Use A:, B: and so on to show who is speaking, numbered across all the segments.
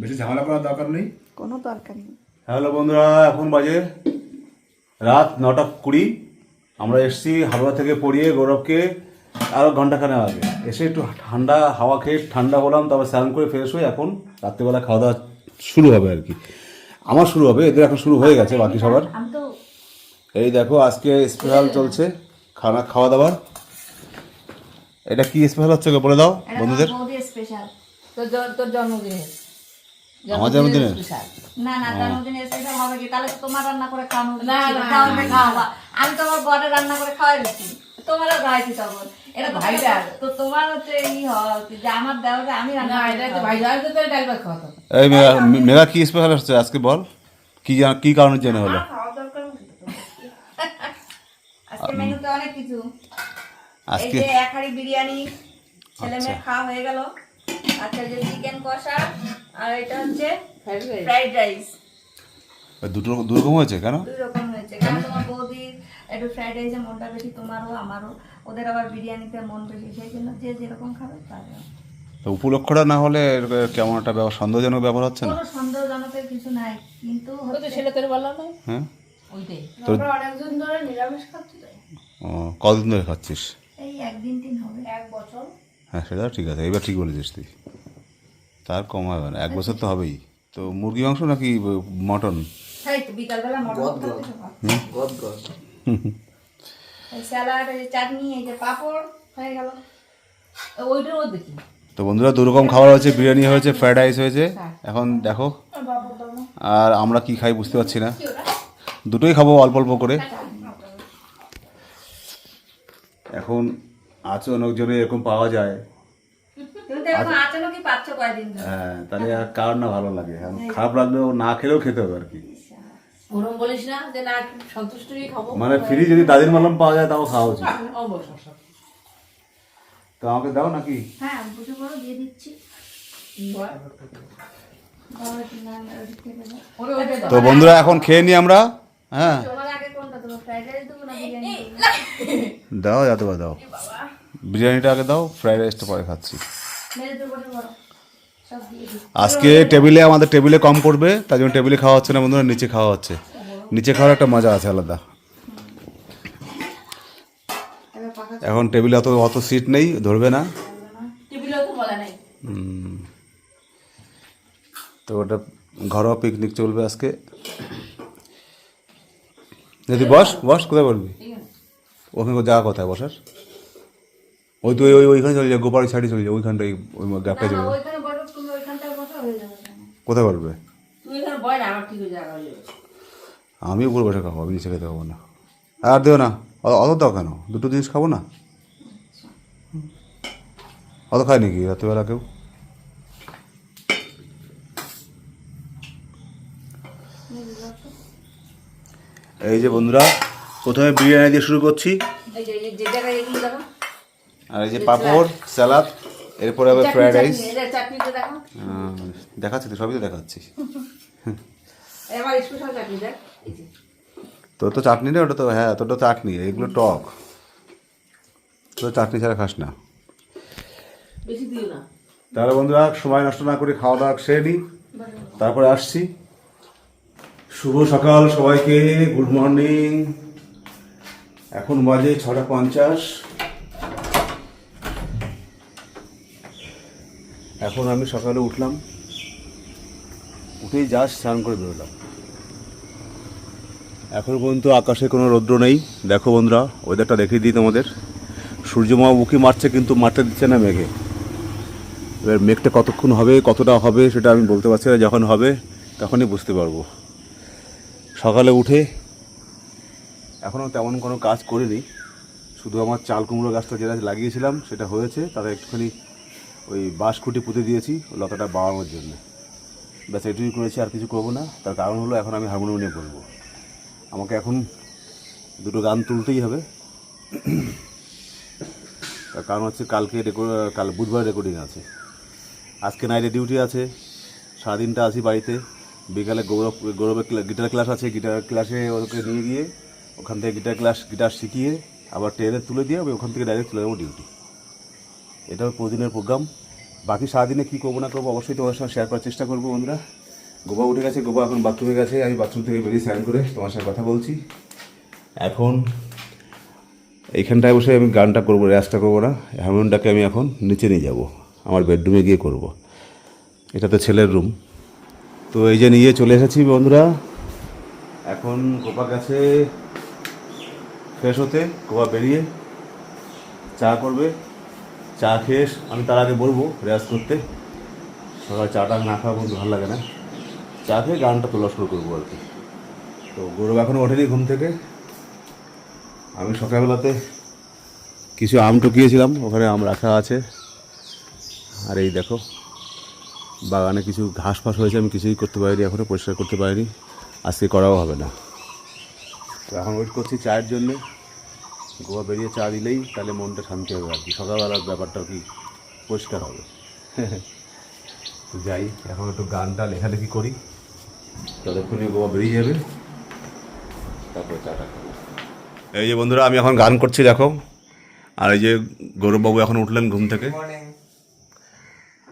A: বেশি ঝামেলা করার দরকার নেই।
B: কোনো দরকার নেই।
A: হ্যালো বন্ধুরা এখন বাজে রাত নটা কুড়ি। আমরা এসছি হাওড়া থেকে পড়িয়ে গৌরবকে আরও ঘন্টাখানে আগে। এসে একটু ঠান্ডা হাওয়া খেয়ে ঠান্ডা হলাম তারপর স্নান করে ফ্রেশ হয়ে এখন রাত্রিবেলা খাওয়া দাওয়া শুরু হবে আর কি। আমার শুরু হবে এদের এখন শুরু হয়ে গেছে বাকি সবার। এই দেখো আজকে স্পেশাল চলছে খানা খাওয়া দাওয়ার এটা কি স্পেশাল হচ্ছে বলে দাও বন্ধুদের।
B: স্পেশাল
C: তোর জন্মদিনে
A: জন্মদিনে
C: স্পেশাল
B: না হবে কি? তাহলে তোমার রান্না করে খাওয়ানো
C: না, না,
B: তাহলে আমি তোমার বড় রান্না করে খাওয়াই দিচ্ছি তোমারও খাওয়াইছি তখন। এটা তো তো তোমার হচ্ছে ই হওয়া যে আমার দেওয়ারে আমি রান্না
C: এটা তো
B: খাওয়াবো।
C: তো ডাল ভাত খাওয়াতো
A: এই মেঘা মেঘা কি স্পেশাল হচ্ছে আজকে বল? কি কি কারণের জন্য হলো?
B: আজকে মেনুতে অনেক কিছু।
A: আজকে
B: এক হাঁড়ি বিরিয়ানি ছেলে মেয়ে খাওয়া হয়ে গেল। আচ্ছা যে চিকেন কষা আর এটা হচ্ছে
C: ফ্রাইড রাইস
A: দুটো দুরকম হয়েছে কেন?
B: দুই রকম হয়েছে। কারণ তোমার বৌদির একটু ফ্রাইড রাইসে মনটা বেশি তোমারও আমারও। ওদের আবার বিরিয়ানিতে মন বেশি সেই জন্য যে যেরকম খাবে তার।
A: তো উপলক্ষটা না হলে কেমন একটা ব্যাপার সন্দেহজনক ব্যাপার হচ্ছে না?
B: সন্দেহজনকের কিছু নাই কিন্তু
C: সেটা তোর
A: হ্যাঁ?
C: ওইটাই।
A: তোর
B: অনেকদিন ধরে নিরামিষ খাচ্ছি তো
A: ও, কতদিন ধরে খাচ্ছিস?
B: এই একদিন তিন হবে। এক বছর।
A: হ্যাঁ সেটা ঠিক আছে এবার ঠিক বলেছিস তুই। তার কম হবে না এক বছর তো হবেই। তো মুরগি মাংস নাকি মটন?
B: তো হয়ে
A: বন্ধুরা দু রকম খাবার হয়েছে বিরিয়ানি হয়েছে ফ্রাইড রাইস হয়েছে। এখন দেখো। আর আমরা কি খাই বুঝতে পারছি না। দুটোই খাব অল্প অল্প করে। এখন আছে অনেকজনে এরকম পাওয়া যায়।
B: পাচ্ছ কয়দিন
A: হ্যাঁ তাহলে আর কার না ভালো লাগে? খারাপ লাগলেও না খেলেও খেতে হবে আর কি।
C: ওরম বলিস না যে না সন্তুষ্ট খাব
A: মানে ফ্রি যদি দাদির মালাম পাওয়া যায় তাও খাওয়া উচিত। তো আমাকে দাও নাকি?
B: হ্যাঁ বুঝে দিয়ে দিচ্ছি। না
A: তো বন্ধুরা এখন খেয়ে নিই আমরা? হ্যাঁ।
B: তোমার আগে কোনটা ফ্রাইড রাইস দেবো না বিরিয়ানি দেবো?
A: দাও যাতে দাও। বিরিয়ানিটা আগে দাও ফ্রাইড রাইসটা পরে খাচ্ছি। আজকে টেবিলে আমাদের টেবিলে কম করবে তার জন্য টেবিলে খাওয়া হচ্ছে না বন্ধুরা নিচে খাওয়া হচ্ছে। নিচে খাওয়ার একটা মজা আছে আলাদা। এখন টেবিলে অত অত সিট নেই ধরবে না।
C: তো
A: ওটা ঘরোয়া পিকনিক চলবে আজকে। যদি বস বস কোথায় বলবি ওখানে যাওয়া কোথায় বসার। ওই তো ওই- ওই ওইখানে চলে যায় গোপালের সাইডে চলে যায় ওইখানটাই ওই গ্যাপটা চলে যায়
B: ওইখানে বসো তুমি ওইখানটায় বসো হয়ে যাবে
A: কোথায় পারবে আমি উপরে বসে খাব আমি নিচে খেতে খাব না। আর দিও না অত- দাও কেন? দুটো জিনিস খাব না? অত খায় নাকি রাত্রিবেলা কেউ? এই যে বন্ধুরা প্রথমে বিরিয়ানি দিয়ে শুরু করছি। আর এই যে পাঁপড় স্যালাড এরপরে হবে ফ্রাইড রাইস দেখাচ্ছি তো সবই তো দেখাচ্ছি তোর তো চাটনি রে ওটা তো হ্যাঁ তোর তো চাটনি এগুলো টক। তোর চাটনি ছাড়া খাস না। তাহলে বন্ধুরা সময় নষ্ট না করে খাওয়া দাওয়া সেরে নিই। তারপরে আসছি। শুভ সকাল সবাইকে গুড মর্নিং। এখন বাজে ছটা পঞ্চাশ। এখন আমি সকালে উঠলাম, উঠেই জাস্ট স্নান করে বেরোলাম। এখন পর্যন্ত আকাশে কোনো রৌদ্র নেই। দেখো বন্ধুরা ওয়েদারটা দেখিয়ে দিই তোমাদের। সূর্যমা উকি মারছে, কিন্তু মারতে দিচ্ছে না মেঘে। এবার মেঘটা কতক্ষণ হবে, কতটা হবে সেটা আমি বলতে পারছি না, যখন হবে তখনই বুঝতে পারব। সকালে উঠে এখনও তেমন কোনো কাজ করিনি। শুধু আমার চাল কুমড়ো গাছটা যেটা লাগিয়েছিলাম, সেটা হয়েছে তারা একটুখানি ওই বাঁশ খুঁটি পুঁতে দিয়েছি লতাটা বাড়ানোর জন্য। ব্যাস, এটুকুই করেছি, আর কিছু করব না। তার কারণ হলো, এখন আমি হারমোনিয়াম নিয়ে বলব। আমাকে এখন দুটো গান তুলতেই হবে। তার কারণ হচ্ছে, কালকে রেকর্ড কাল বুধবার রেকর্ডিং আছে। আজকে নাইটে ডিউটি আছে। সারাদিনটা আছি বাড়িতে। বিকালে গৌরব, গৌরবের গিটার ক্লাস আছে। গিটার ক্লাসে ওকে নিয়ে গিয়ে, ওখান থেকে গিটার ক্লাস গিটার শিখিয়ে, আবার ট্রেনে তুলে দিয়ে আমি ওখান থেকে ডাইরেক্ট চলে যাব ডিউটি এটা হলো প্রতিদিনের প্রোগ্রাম। বাকি সারাদিনে কী করব না করব অবশ্যই তোমার সঙ্গে শেয়ার করার চেষ্টা করব বন্ধুরা। গোবা উঠে গেছে গোবা এখন বাথরুমে গেছে। আমি বাথরুম থেকে বেরিয়ে স্নান করে তোমার সাথে কথা বলছি। এখন এইখানটায় বসে আমি গানটা করব রেয়াজটা করব না। হারমোনিয়ামটাকে আমি এখন নিচে নিয়ে যাব, আমার বেডরুমে গিয়ে করব। এটা তো ছেলের রুম তো এই যে নিয়ে চলে এসেছি বন্ধুরা। এখন গোপা গেছে ফ্রেশ হতে, গোপা বেরিয়ে চা করবে। চা খেয়ে আমি তার আগে বলব রেয়াজ করতে। সকাল চাটা না খাওয়া বন্ধু ভালো লাগে না। চা খেয়ে গানটা তোলা শুরু করব আর কি। তো গৌরব এখনও ওঠেনি ঘুম থেকে। আমি সকালবেলাতে কিছু আম টুকিয়েছিলাম। ওখানে আম রাখা আছে। আর এই দেখো, বাগানে কিছু ঘাস ফাঁস হয়েছে। আমি কিছুই করতে পারিনি এখনও পরিষ্কার করতে পারিনি। আজকে করাও হবে না। তো এখন ওয়েট করছি চায়ের জন্যে। গোয়া বেরিয়ে চা দিলেই তাহলে মনটা শান্তি হবে আর কি। সকালবেলার ব্যাপারটা কি পরিষ্কার হবে? যাই এখন একটু গানটা লেখালেখি করি। ততক্ষণে গোয়া বেরিয়ে যাবে। তারপরে চাটা খাব। এই যে বন্ধুরা আমি এখন গান করছি দেখো। আর এই যে গৌরববাবু এখন উঠলেন ঘুম থেকে।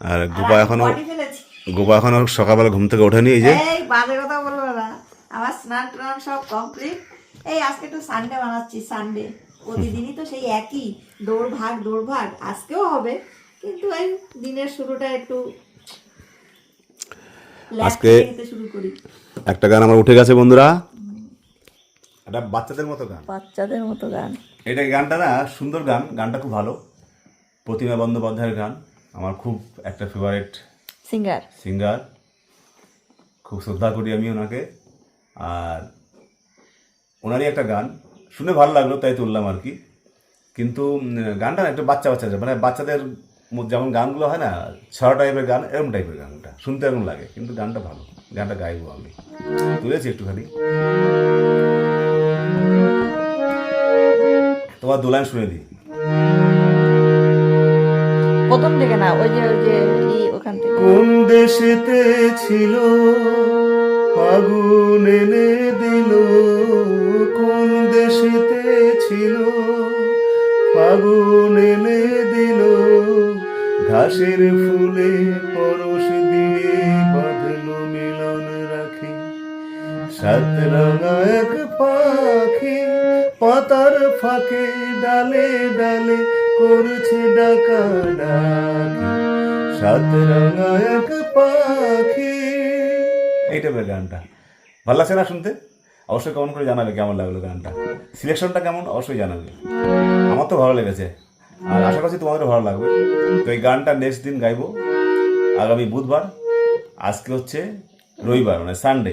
A: আর গোপা এখনও
B: বাড়ি ফেলেছি।
A: গোপা এখনও সকালবেলা ঘুম থেকে ওঠেনি এই যে।
B: বাজে কথা বলব না। আমার স্নান টান সব কমপ্লিট এই আজকে একটু সানডে বানাচ্ছি সানডে প্রতিদিনই তো সেই একই দৌড় ভাগ দৌড় ভাগ আজকেও হবে। কিন্তু এই দিনের শুরুটা একটু
A: আজকে-
B: শুরু করি।
A: একটা গান আমার উঠে গেছে বন্ধুরা। এটা বাচ্চাদের মতো গান।
B: বাচ্চাদের মতো গান।
A: এটা গানটা না সুন্দর গান গানটা খুব ভালো। প্রতিমা বন্দ্যোপাধ্যায়ের গান আমার খুব একটা ফেভারিট
B: সিঙ্গার
A: সিঙ্গার খুব শ্রদ্ধা করি আমি ওনাকে। আর ওনারই একটা গান শুনে ভালো লাগল তাই তুললাম আর কি। কিন্তু গানটা একটু বাচ্চা বাচ্চা মানে বাচ্চাদের যেমন গানগুলো হয় না ছড়া টাইপের গান এরকম টাইপের গানটা শুনতে এরকম লাগে কিন্তু গানটা ভালো। গানটা গাইবো আমি। তুলেছি একটুখানি। তোমার দু লাইন শুনে দিই।
B: প্রথম থেকে না ওই যে ওই যে ওখান থেকে।
A: কোন দেশেতে ছিল ফাগুন এনে দিল? কোন দেশেতে ছিল, ফাগুন এনে দিল, ঘাসের ফুলে পরশ দিয়ে বাঁধলো মিলন রাখি। সাত রঙা এক পাখি পাতার ফাঁকে ডালে ডালে করছে ডাকা ডাকি। সাত রঙা এক পাখি। এইটা গানটা। ভালো লাগছে না শুনতে? অবশ্যই কেমন করে জানাবে কেমন লাগল গানটা। সিলেকশনটা কেমন? অবশ্যই জানাবে। আমার তো ভালো লেগেছে। আর আশা করছি তোমাদেরও ভালো লাগবে। তো এই গানটা নেক্সট দিন গাইবো। আগামী বুধবার। আজকে হচ্ছে রবিবার মানে সানডে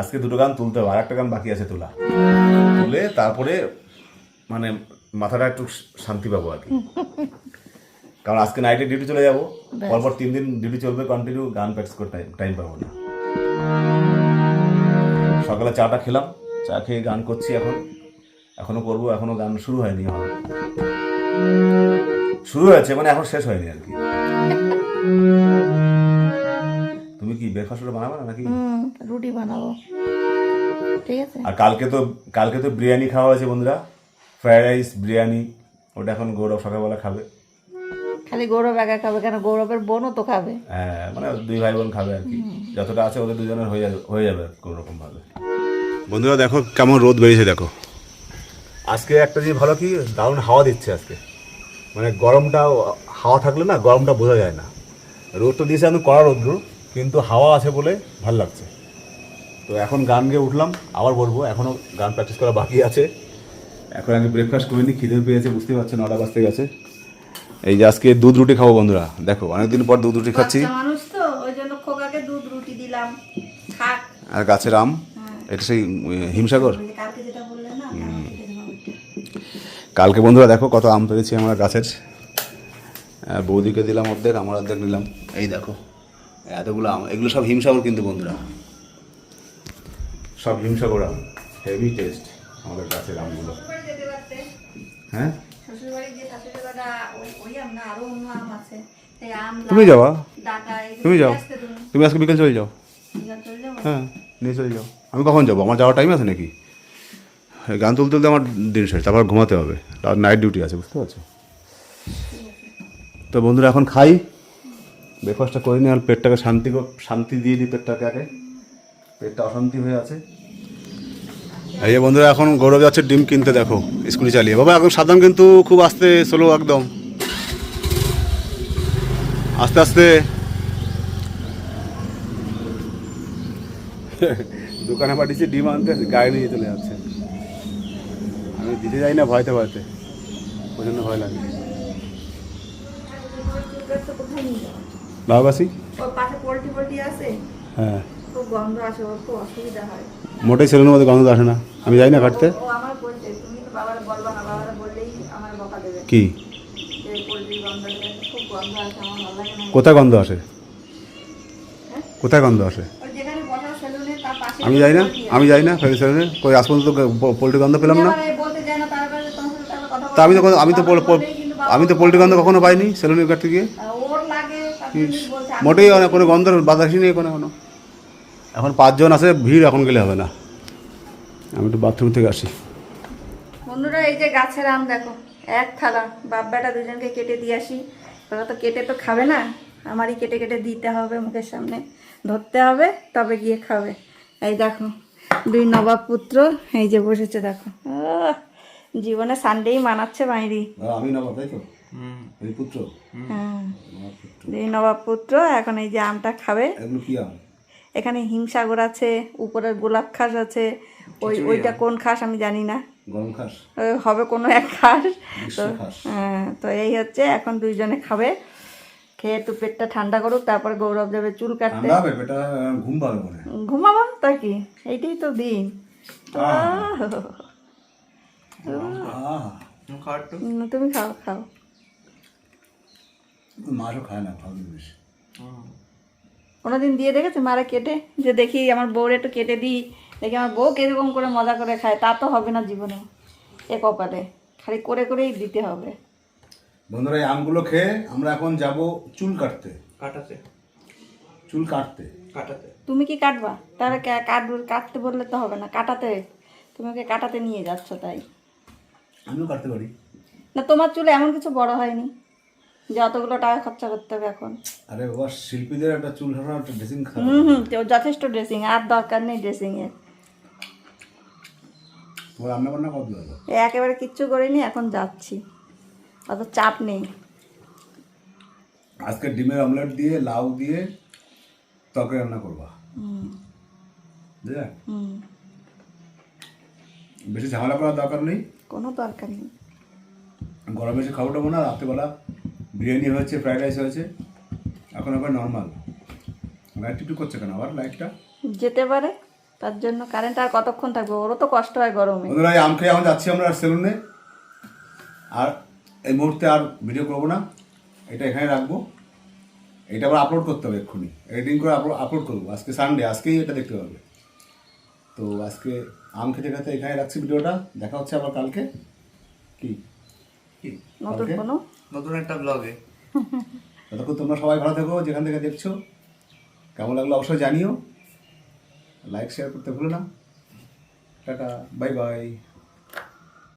A: আজকে দুটো গান তুলতে হবে। আর একটা গান বাকি আছে তোলা। তুলে তারপরে মানে মাথাটা একটু শান্তি পাবো আর কি। কারণ আজকে নাইটে ডিউটি চলে যাব। পরপর তিন দিন ডিউটি চলবে কন্টিনিউ গান প্র্যাকটিস করতে টাইম পাবো না। সকালে চাটা খেলাম চা খেয়ে গান করছি এখন। এখনও করব এখনও গান শুরু হয়নি এখন শুরু হয়েছে মানে এখন শেষ হয়নি আর কি। তুমি কি ব্রেকফাস্ট বানাবে না নাকি
B: রুটি বানাবো। ঠিক আছে?
A: আর কালকে তো কালকে তো বিরিয়ানি খাওয়া হয়েছে বন্ধুরা। ফ্রাইড রাইস বিরিয়ানি ওটা এখন গৌরব সকালবেলা খাবে।
B: খালি গৌরব একা খাবে কেন গৌরবের বোনও তো খাবে।
A: হ্যাঁ মানে দুই ভাই বোন খাবে আর কি। যতটা আছে ওদের দুজনের হয়ে যাবে হয়ে যাবে কোনো রকম ভাবে বন্ধুরা দেখো কেমন রোদ বেরিয়েছে দেখো। আজকে একটা জিনিস ভালো কি দারুণ হাওয়া দিচ্ছে আজকে। মানে গরমটা হাওয়া থাকলে না গরমটা বোঝা যায় না। রোদ তো দিয়েছে আমি কড়া রোদ্র কিন্তু হাওয়া আছে বলে ভালো লাগছে। তো এখন গান গেয়ে উঠলাম আবার বলব এখনও গান প্র্যাকটিস করা বাকি আছে। এখন আমি ব্রেকফাস্ট করিনি খিদে পেয়েছে বুঝতে পারছে নটা বাজতে গেছে। এই যে আজকে দুধ রুটি খাব বন্ধুরা দেখো অনেকদিন পর দুধ রুটি খাচ্ছি।
B: মানুষ তো ওই জন্য খোকাকে দুধ রুটি দিলাম। খাক
A: আর গাছের আম এটা সেই হিমসাগর?
B: কালকে যেটা বললে না কালকে
A: বন্ধুরা দেখো কত আম পেরেছি আমরা গাছের। বৌদিকে দিলাম অর্ধেক আমার অর্ধেক নিলাম। এই দেখো এতগুলো আম এগুলো সব হিমসাগর কিন্তু বন্ধুরা। সব হিমসাগর আম হেভি টেস্ট আমাদের গাছের আমগুলো। হ্যাঁ? তুমি যাওয়া তুমি যাও।
B: তুমি
A: আজকে বিকেল চলে যাও? হ্যাঁ নিয়ে চলে যাও। আমি কখন যাব? আমার যাওয়ার টাইম আছে নাকি? গান তুলতে তুলতে আমার দিন শেষ, তারপর ঘুমাতে হবে। তার নাইট ডিউটি আছে, বুঝতে পারছ? তো বন্ধুরা, এখন খাই। ব্রেকফাস্টটা করে নিই আর পেটটাকে শান্তি শান্তি দিয়ে দিই পেটটাকে আগে। পেটটা অশান্তি হয়ে আছে। এই যে বন্ধুরা এখন গৌরব যাচ্ছে ডিম কিনতে দেখো স্কুটি চালিয়ে। বাবা এখন সাধারণ কিন্তু খুব আস্তে স্লো একদম। আস্তে আস্তে। দোকানে পাঠিয়েছি ডিম আনতে গায়ে নিয়ে চলে যাচ্ছে। আমি দিতে যাই না ভয়তে ভয়তে। প্রচণ্ড ভয় লাগে। বাবাসি হ্যাঁ।
B: খুব গন্ধ আসে ওর খুব অসুবিধা হয়।
A: মোটেই ছেলের মধ্যে গন্ধ আসে না। আমি যাই না কাটতে।
B: ও আমার বলছে তুমি তো বাবার বলবা না বাবার বললেই আমার বকা দেবে।
A: কি?
B: যে পোল্ট্রি গন্ধ দেবে খুব গন্ধ আসে আমার ভালো লাগে না।
A: কোথায় গন্ধ আসে? কোথায় গন্ধ আসে?
B: ওই যেখানে বসার সেলুনে তার পাশে
A: আমি যাই না আমি যাই না ফেরি সেলুনে। কই আজ পর্যন্ত পোল্ট্রি গন্ধ পেলাম না।
B: বলতে যায় না তার তোমার সাথে তাহলে কথা
A: তা আমি তো আমি তো আমি তো পোল্ট্রি গন্ধ কখনো পাইনি সেলুনে কাটতে গিয়ে
B: ওর লাগে
A: মোটেই অনেক কোনো গন্ধ বাতাসই নেই কোনো এখনও। এখন পাঁচজন আছে ভিড় এখন গেলে হবে না। আমি একটু বাথরুম থেকে আসি।
B: বন্ধুরা এই যে গাছের আম দেখো এক থালা। বাপ বেটা দুজনকে কেটে দিয়ে আসি। ওরা তো কেটে তো খাবে না আমারই কেটে কেটে দিতে হবে মুখের সামনে। ধরতে হবে তবে গিয়ে খাবে। এই দেখো দুই নবাব পুত্র এই যে বসেছে দেখো। আহ, জীবনে সানডেই মানাচ্ছে বাইরি
A: আমি নবাব তাই তো? পুত্র?
B: হ্যাঁ। দুই নবাব পুত্র এখন এই যে আমটা খাবে।
A: কি আম?
B: এখানে হিমসাগর আছে উপরের গোলাপ খাস আছে। ওই ওইটা কোন খাস আমি জানি না। হবে কোনো এক খাস। তো হ্যাঁ তো এই হচ্ছে এখন দুইজনে খাবে। খেয়ে একটু পেটটা ঠান্ডা করুক তারপরে গৌরব যাবে চুল কাটতে। ঘুমাবো? তাই কি? এইটাই তো দিন। তুমি খাও খাও
A: মাছও খায় না ভালো
B: কোনোদিন দিয়ে দেখেছে? মারা কেটে? যে দেখি আমার বউর একটু কেটে দিই। দেখি আমার বউ কীরকম করে মজা করে খায় তা তো হবে না জীবনে। এ কপালে। খালি করে করেই দিতে হবে।
A: বন্ধুরা এই আমগুলো খেয়ে আমরা এখন যাব চুল কাটতে।
D: কাটাতে।
A: চুল কাটতে।
D: কাটাতে।
B: তুমি কি কাটবা? তাহলে কা- কাট কাটতে বললে তো হবে না। কাটাতে। তুমি ওকে কাটাতে নিয়ে যাচ্ছ তাই।
A: আমিও কাটতে পারি।
B: না তোমার চুলে এমন কিছু বড় হয়নি। যে অতগুলো টাকা খরচা করতে হবে এখন।
A: আরে বাবা শিল্পীদের একটা চুল হাঁটা একটা ড্রেসিং খারাপ।
B: হুম হুম তো যথেষ্ট ড্রেসিং আর দরকার নেই ড্রেসিং এর।
A: তোমার রান্না বান্না কত হলো?
B: একেবারে কিচ্ছু করিনি এখন যাচ্ছি। অত চাপ নেই।
A: আজকে ডিমের অমলেট দিয়ে লাউ দিয়ে তরকারি রান্না করবা? বুঝলে? বেশি ঝামেলা করার দরকার নেই?
B: কোনো দরকার নেই।
A: গরমে এসে খাবারটা না রাত্রেবেলা বিরিয়ানি হয়েছে ফ্রাইড রাইস হয়েছে এখন আবার নর্মাল লাইট একটু করছে কেন? আবার লাইটটা
B: যেতে পারে তার জন্য কারেন্ট আর কতক্ষণ থাকবে? ওরও তো কষ্ট হয় গরমে।
A: বন্ধুরা এই আম খেয়ে এখন যাচ্ছি আমরা সেলুনে। আর এই মুহূর্তে আর ভিডিও করব না। এটা এখানে রাখব। এটা আবার আপলোড করতে হবে এক্ষুনি। এডিটিং করে আপলোড করব। আজকে সানডে আজকেই এটা দেখতে পাবে তো আজকে আম খেতে খেতে এখানে রাখছি ভিডিওটা দেখা হচ্ছে আবার কালকে। কি?
D: কি
B: নতুন কোনো?
D: নতুন একটা ব্লগে
A: ততক্ষণ তোমরা সবাই ভালো থাকো, যেখান থেকে দেখছ। কেমন লাগল অবশ্যই জানিও। লাইক শেয়ার করতে ভুলো না। Tata bye bye